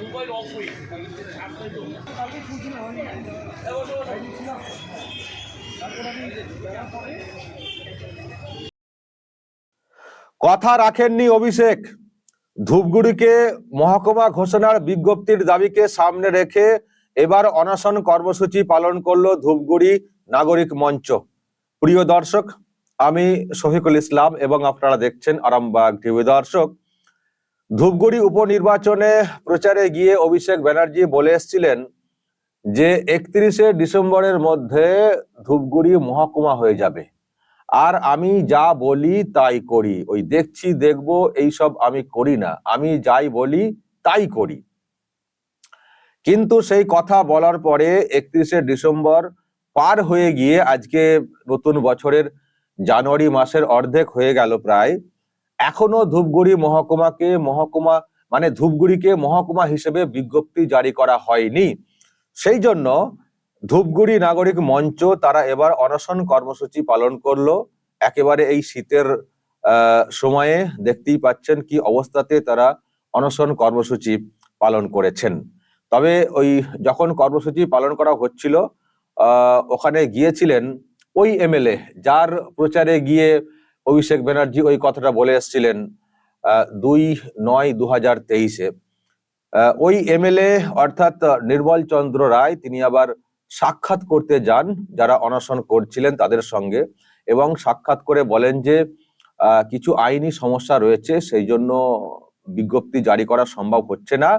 Mobile off হয়ে কথা রাখেননি অভিষেক। ধূপগুড়িকে মহকুমা ঘোষণার বিজ্ঞপ্তির দাবিকে সামনে রেখে এবার অনশন কর্মসূচি পালন করল ধূপগুড়ি নাগরিক মঞ্চ। প্রিয় দর্শক আমি শফিকুল ইসলাম এবং আপনারা দেখছেন আরামবাগ টিভি দর্শক। ধূপগুড়ি উপনির্বাচনে প্রচারে গিয়ে অভিষেক ব্যানার্জি বলে এসেছিলেন যে একত্রিশে ডিসেম্বরের মধ্যে ধূপগুড়ি মহকুমা হয়ে যাবে। আর আমি যা বলি তাই করি। ওই দেখছি, দেখব, এইসব আমি করি না। আমি যাই বলি তাই করি। কিন্তু সেই কথা বলার পরে একত্রিশে ডিসেম্বর পার হয়ে গিয়ে আজকে নতুন বছরের জানুয়ারি মাসের অর্ধেক হয়ে গেল প্রায়। এখনও ধূপগুড়ি মহকুমাকে মহকুমা মানে ধূপগুড়িকে মহকুমা হিসেবে বিজ্ঞপ্তি জারি করা হয়নি। সেই জন্য ধূপগুড়ি নাগরিক মঞ্চ তারা এবার অনশন কর্মসূচি পালন করল। একেবারে এই শীতের সময়ে দেখতেই পাচ্ছেন কি অবস্থাতে তারা অনশন কর্মসূচি পালন করেছেন। তবে ওই যখন কর্মসূচি পালন করা হচ্ছিল ওখানে গিয়েছিলেন ওই এমএলএ, যার প্রচারে গিয়ে অভিষেক ব্যানার্জি ওই কথাটা বলে এসেছিলেন দুই নয় দু হাজার তেইশে ওই এমএলএ অর্থাৎ নির্মল চন্দ্র রায়, তিনি আবার সাক্ষাৎ করতে যান, যারা অনশন করছিলেন তাদের সঙ্গে, এবং সাক্ষাৎ করে বলেন যে কিছু আইনি সমস্যা রয়েছে, সেই জন্য বিজ্ঞপ্তি জারি করা সম্ভব হচ্ছে না।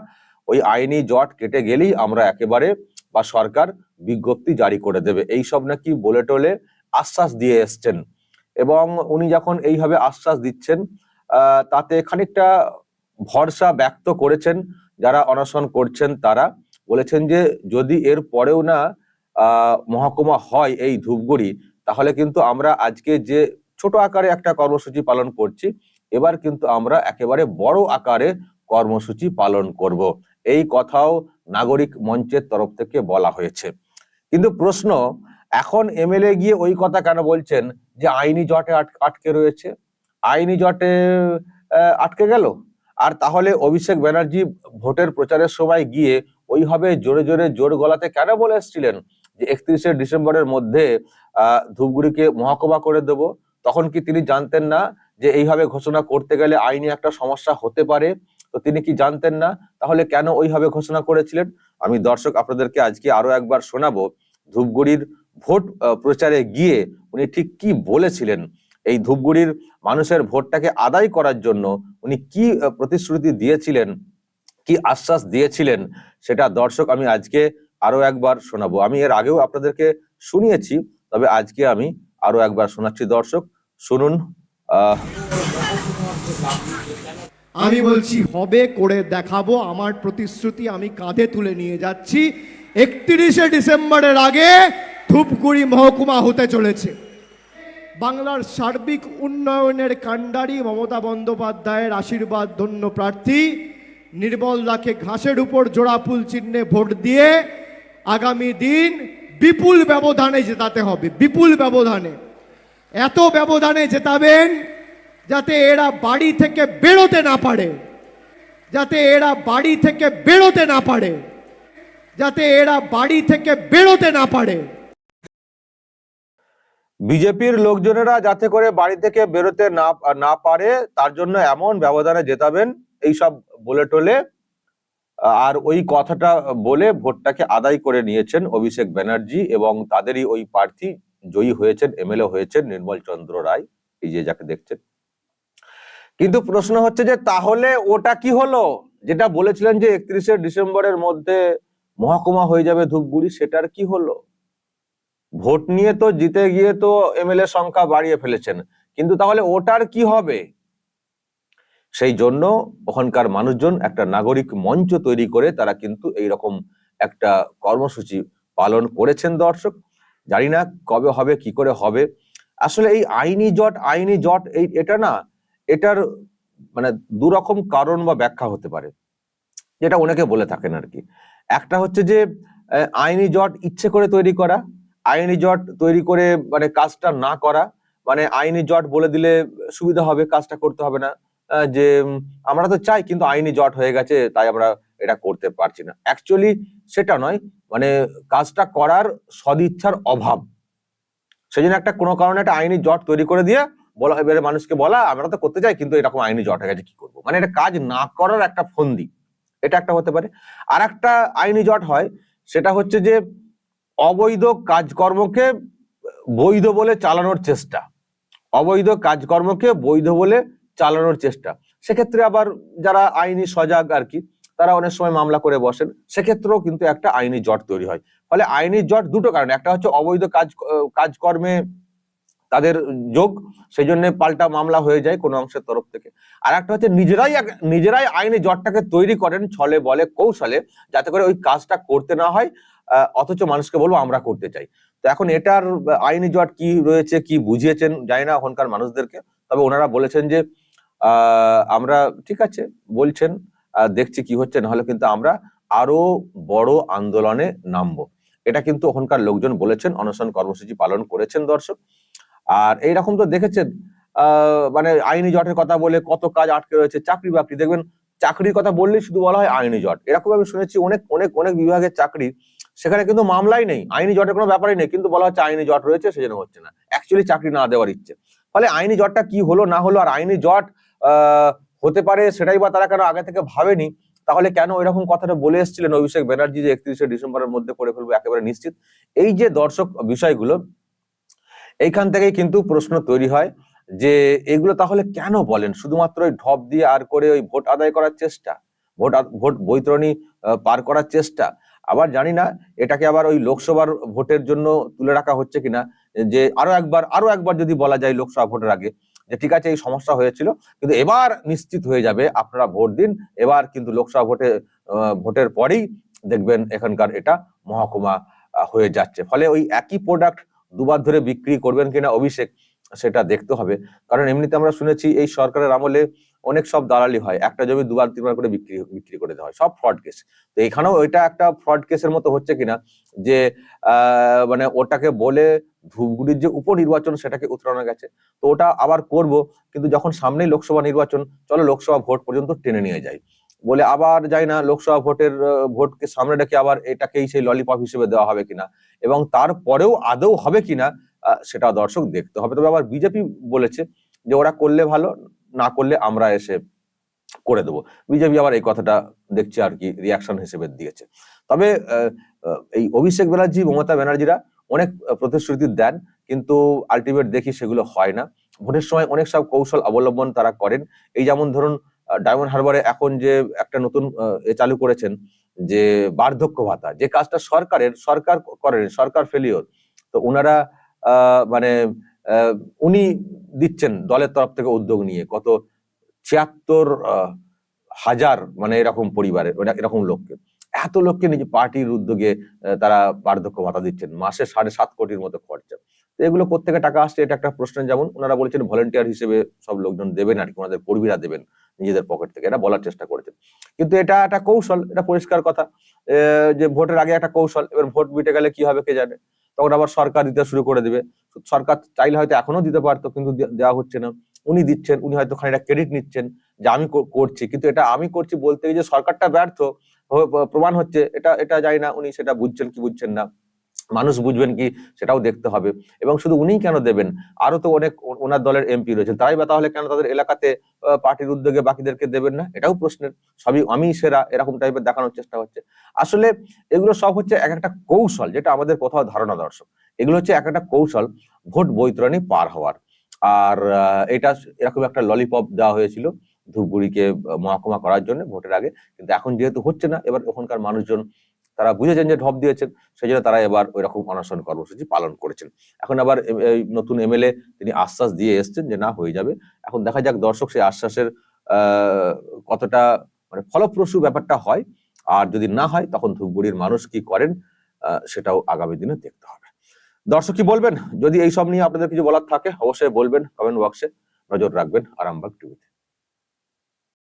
ওই আইনি জট কেটে গেলেই আমরা একেবারে বা সরকার বিজ্ঞপ্তি জারি করে দেবে। এই সব নাকি বলে টলে আশ্বাস দিয়ে এসছেন। এবং উনি যখন এইভাবে আশ্বাস দিচ্ছেন তাতে খানিকটা ভরসা ব্যক্ত করেছেন যারা অনশন করছেন তারা। বলেছেন যে, যদি এর পরেও না মহকুমা হয় এই ধূপগুড়ি, তাহলে কিন্তু আমরা আজকে যে ছোট আকারে একটা কর্মসূচি পালন করছি, এবার কিন্তু আমরা একেবারে বড় আকারে কর্মসূচি পালন করব। এই কথাও নাগরিক মঞ্চের তরফ থেকে বলা হয়েছে। কিন্তু প্রশ্ন, এখন এমএলএ গিয়ে ওই কথা কেন বলছেন? যে আইনি জটে আটকে রয়েছে। আইনি জটে আটকে গেল। আর তাহলে অভিষেক ব্যানার্জি ভোটের প্রচারের সময় গিয়ে ওইভাবে জোরে জোরে জোর গলাতে কেন বলে এসেছিলেন? যে একত্রিশে ডিসেম্বরের মধ্যে ধূপগুড়িকে মহকুমা করে দেব। তখন কি তিনি জানতেন না যে এইভাবে ঘোষণা করতে গেলে আইনি একটা সমস্যা হতে পারে? তো তিনি কি জানতেন না? তাহলে কেন ওইভাবে ঘোষণা করেছিলেন? আমি দর্শক আপনাদেরকে আজকে আরও একবার শোনাবো। ধূপগুড়ির ভোট প্রচারে গিয়ে উনি ঠিক কি বলেছিলেন? এই ধূপগুড়ির মানুষের ভোটটাকে আদায় করার জন্য উনি কি প্রতিশ্রুতি দিয়েছিলেন? কি আশ্বাস দিয়েছিলেন? সেটা দর্শক আমি আজকে আরও একবার শোনাবো। আমি এর আগেও আপনাদেরকে শুনিয়েছি, তবে আজকে আমি আরও একবার শোনাচ্ছি দর্শক। শুনুন আমি বলছি, হবে করে দেখাবো। আমার প্রতিশ্রুতি আমি কাঁধে তুলে নিয়ে যাচ্ছি। একত্রিশে ডিসেম্বরের আগে ধূপগুড়ি মহকুমা হতে চলেছে। বাংলার সার্বিক উন্নয়নের কাণ্ডারি মমতা বন্দ্যোপাধ্যায়ের আশীর্বাদ ধন্য প্রার্থী নির্মল দাকে ঘাসের উপর জোড়াফুল চিহ্নে ভোট দিয়ে আগামী দিন বিপুল ব্যবধানে জেতাতে হবে, বিপুল ব্যবধানে। এত ব্যবধানে জেতাবেন যাতে এরা বাড়ি থেকে বেরোতে না পারে, যাতে এরা বাড়ি থেকে বেরোতে না পারে, যাতে এরা বাড়ি থেকে বেরোতে না পারে। বিজেপির লোকজনেরা যাতে করে বাড়ি থেকে বেরোতে না না পারে, তার জন্য এমন ব্যবধানে জেতাবেন, এইসব বলে টলে। আর ওই কথাটা বলে ভোটটাকে আদায় করে নিয়েছেন অভিষেক ব্যানার্জি এবং তাদেরই ওই প্রার্থী জয়ী হয়েছেন, এমএলএ হয়েছেন নির্মল চন্দ্র রায়, এই যে যাকে দেখছেন। কিন্তু প্রশ্ন হচ্ছে যে, তাহলে ওটা কি হলো? যেটা বলেছিলেন যে, একত্রিশে ডিসেম্বরের মধ্যে মহকুমা হয়ে যাবে ধূপগুড়ি, সেটার কি হলো? ভোট নিয়ে তো জিতে গিয়ে তো এমএলএ সংখ্যা বাড়িয়ে ফেলেছেন। কিন্তু তাহলে ওটার কি হবে? সেই জন্য ওখানকার মানুষজন একটা নাগরিক মঞ্চ তৈরি করে তারা কিন্তু এই রকম একটা কর্মসূচি পালন করেছেন দর্শক। জানি না কবে হবে, কি করে হবে। আসলে এই আইনি জট আইনি জট, এই এটা না, এটার মানে দু রকম কারণ বা ব্যাখ্যা হতে পারে, যেটা অনেকে বলে থাকেন আর কি। একটা হচ্ছে যে আইনি জট ইচ্ছে করে তৈরি করা আইনি জট তৈরি করে মানে কাজটা না করা মানে আইনি জট বলে দিলে সুবিধা হবে, কাজটা করতে হবে না। যে আমরা তো চাই কিন্তু আইনি জট হয়ে গেছে, তাই আমরা এটা করতে পারছি না। অ্যাকচুয়ালি সেটা নয় মানে কাজটা করার সদিচ্ছার অভাব। সেই জন্য একটা কোনো কারণে একটা আইনি জট তৈরি করে দিয়ে বলা এবারে মানুষকে বলা, আমরা তো করতে চাই, কিন্তু এরকম আইনি জট হয়ে গেছে, কি করব? মানে এটা কাজ না করার একটা ফন্দি। এটা একটা হতে পারে। আর একটা আইনি জট হয়, সেটা হচ্ছে যে অবৈধ কাজকর্মকে বৈধ বলে চালানোর চেষ্টা। অবৈধ কাজকর্মকে বৈধ বলে চালানোর চেষ্টা। সেক্ষেত্রে আবার যারা আইনি সজাগ আর কি, তারা অনেক সময় মামলা করে বসেন। সেক্ষেত্রেও কিন্তু একটা আইনি জট তৈরি হয়। ফলে আইনি জট দুটো কারণে। একটা হচ্ছে অবৈধ কাজ, কাজকর্মে তাদের যোগ সেই জন্য পাল্টা মামলা হয়ে যায় কোনো অংশের তরফ থেকে। আর একটা হচ্ছে নিজেরাই নিজেরাই আইনি জটটাকে তৈরি করেন ছলে বলে কৌশলে, যাতে করে ওই কাজটা করতে না হয়। অথচ মানুষকে বলব আমরা করতে চাই। তো এখন এটার আইনি জট কি রয়েছে, কি বুঝিয়েছেন জানি না ওখানকার মানুষদেরকে। তবে ওনারা বলেছেন যে আমরা ঠিক আছে, বলছেন দেখছি কি হচ্ছে, নাহলে কিন্তু আমরা আরও বড় আন্দোলনে নামবো। এটা কিন্তু ওখানকার লোকজন বলেছেন, অনশন কর্মসূচি পালন করেছেন দর্শক। আর এইরকম তো দেখেছেন মানে আইনি জটের কথা বলে কত কাজ আটকে রয়েছে, চাকরি বাকরি। দেখবেন, চাকরির কথা বললেই শুধু বলা হয় আইনি জট এরকম আমি শুনেছি অনেক অনেক অনেক বিভাগের চাকরি সেখানে কিন্তু মামলাই নেই, আইনি জটের কোনো ব্যাপারই নেই, কিন্তু বলা হচ্ছে আইনি জট রয়েছে, সেজন্য হচ্ছে না। অ্যাকচুয়ালি চাকরি না দেওয়ার ইচ্ছে। ফলে আইনি জটটা কি হলো, না হলো, আর আইনি জট হতে পারে সেটাই বা তারা কেন আগে থেকে ভাবেনি, তাহলে কেন এরকম কথাটা বলে এসেছিলেন অভিষেক ব্যানার্জি যে একত্রিশে ডিসেম্বরের মধ্যে করে ফেলব একেবারে নিশ্চিত? এই যে দর্শক বিষয়গুলো, এইখান থেকেই কিন্তু প্রশ্ন তৈরি হয় যে এগুলো তাহলে কেন বলেন? শুধুমাত্র ওই ঢপ দিয়ে আর করে ওই ভোট আদায় করার চেষ্টা? ভোট ভোট বৈতরণী পার করার চেষ্টা? আবার জানি না এটাকে আবার ওই লোকসভার ভোটের জন্য তুলে রাখা হচ্ছে কিনা, যে আরও একবার আরও একবার যদি বলা যায় লোকসভা ভোটের আগে, যে ঠিক আছে এই সমস্যা হয়েছিল, কিন্তু এবার নিশ্চিত হয়ে যাবে, আপনারা ভোট দিন, এবার কিন্তু লোকসভা ভোটে ভোটের পরেই দেখবেন এখানকার এটা মহকুমা হয়ে যাচ্ছে। ফলে ওই একই প্রোডাক্ট দুবার ধরে বিক্রি করবেন কিনা অভিষেক, সেটা দেখতে হবে। কারণ এমনিতে আমরা শুনেছি এই সরকারের আমলে অনেক সব দালালি হয়। একটা জমি দুবার, তিনবার করে বিক্রি বিক্রি করে দেওয়া হয়। সব ফ্রড কেস তো এখানেও ওইটা একটা ফ্রড কেসের মতো হচ্ছে কিনা, যে মানে ওটাকে বলে ধূপগুড়ির যে উপনির্বাচন সেটাকে উতরানো গেছে। তো ওটা আবার করব, কিন্তু যখন সামনেই লোকসভা নির্বাচন, চলো লোকসভা ভোট পর্যন্ত টেনে নিয়ে যাই। বলে আবার যাই না, লোকসভা ভোটের ভোটকে সামনে রেখে আবার এটাকেই সেই ললিপপ হিসেবে দেওয়া হবে কিনা, এবং তারপরেও আদৌ হবে কিনা সেটা দর্শক দেখতে হবে। তবে আবার বিজেপি বলেছে যে ওরা করলে ভালো না করলে আমরা এসে করে দেবো। বিজেপি আবার এই কথাটা দেখছি আর কি রিয়াকশন হিসেবে দিয়েছে। তবে এই অভিষেক ব্যানার্জি, মমতা ব্যানার্জিরা অনেক প্রতিশ্রুতি দেন, কিন্তু আলটিমেট দেখি সেগুলো হয় না। ভোটের সময় অনেক সব কৌশল অবলম্বন তারা করেন। এই যেমন ধরুন ডায়মন্ড হারবারে এখন যে একটা নতুন চালু করেছেন, যে বার্ধক্য ভাতা, যে কাজটা সরকারের, সরকার করেন, সরকার ফেলিওর তো ওনারা মানে উনি দিচ্ছেন দলের তরফ থেকে উদ্যোগ নিয়ে কত ছিয়াত্তর হাজার মানে এরকম পরিবারের এরকম লোককে। এত লোককে নিজে পার্টির উদ্যোগে তারা বার্ধক্য ভাতা দিচ্ছেন, মাসে সাড়ে সাত কোটির মতো খরচা। তো এগুলো কোথেকে টাকা আসছে এটা একটা প্রশ্ন। যেমন ওনারা বলেছেন ভলেন্টিয়ার হিসেবে সব লোকজন দেবেন আর কি, ওনাদের কর্মীরা দেবেন নিজেদের পকেট থেকে, এটা বলার চেষ্টা করেছেন। কিন্তু এটা একটা কৌশল, এটা পরিষ্কার কথা যে ভোটের আগে একটা কৌশল, এবার ভোট বিটে গেলে কি হবে কে জানে? তখন আবার সরকার দিতে শুরু করে দিবে। সরকার চাইলে হয়তো এখনও দিতে পারতো, কিন্তু দেওয়া হচ্ছে না। উনি দিচ্ছেন, উনি হয়তো খানিকটা ক্রেডিট নিচ্ছেন যে আমি করছি। কিন্তু এটা আমি করছি বলতে গিয়ে যে সরকারটা ব্যর্থ প্রমাণ হচ্ছে, এটা এটা জানি না উনি সেটা বুঝছেন কি বুঝছেন না। মানুষ বুঝবেন কি সেটাও দেখতে হবে। এবং শুধু উনিই কেন দেবেন? আরও তো অনেক ওনার দলের এমপি রয়েছেন। তারাই বা তাহলে কেন তাদের এলাকাতে পার্টির উদ্যোগে বাকিদেরকে দেবেন না? এটাও প্রশ্নের। সবই আমি সেরা, এরকম টাইপের দেখানোর চেষ্টা হচ্ছে। আসলে এগুলো সব হচ্ছে এক একটা কৌশল, যেটা আমাদের কোথাও ধারণা দর্শক। এগুলো হচ্ছে এক একটা কৌশল ভোট বৈতরণী পার হওয়ার। আর এটা এরকম একটা ললিপপ দেওয়া হয়েছিল ধূপগুড়িকে মহকুমা করার জন্য ভোটের আগে। কিন্তু এখন যেহেতু হচ্ছে না, এবার ওখানকার মানুষজন তারা বুঝেছেন যে ঢপ দিয়েছেন সেই জন্য তারা এবার ওই রকম অনশন কর্মসূচি পালন করেছেন। এখন আবার নতুন এমএলএ তিনি আশ্বাস দিয়ে এসেছেন যে না, হয়ে যাবে। এখন দেখা যাক দর্শক সেই আশ্বাসের কতটা মানে ফলপ্রসূ ব্যাপারটা হয়। আর যদি না হয়, তখন ধূপগুড়ির মানুষ কি করেন সেটাও আগামী দিনে দেখতে হবে। দর্শক কি বলবেন? যদি এইসব নিয়ে আপনাদের কিছু বলার থাকে, অবশ্যই বলবেন কমেন্ট বক্সে নজর রাখবেন, আরামবাগ টিভিতে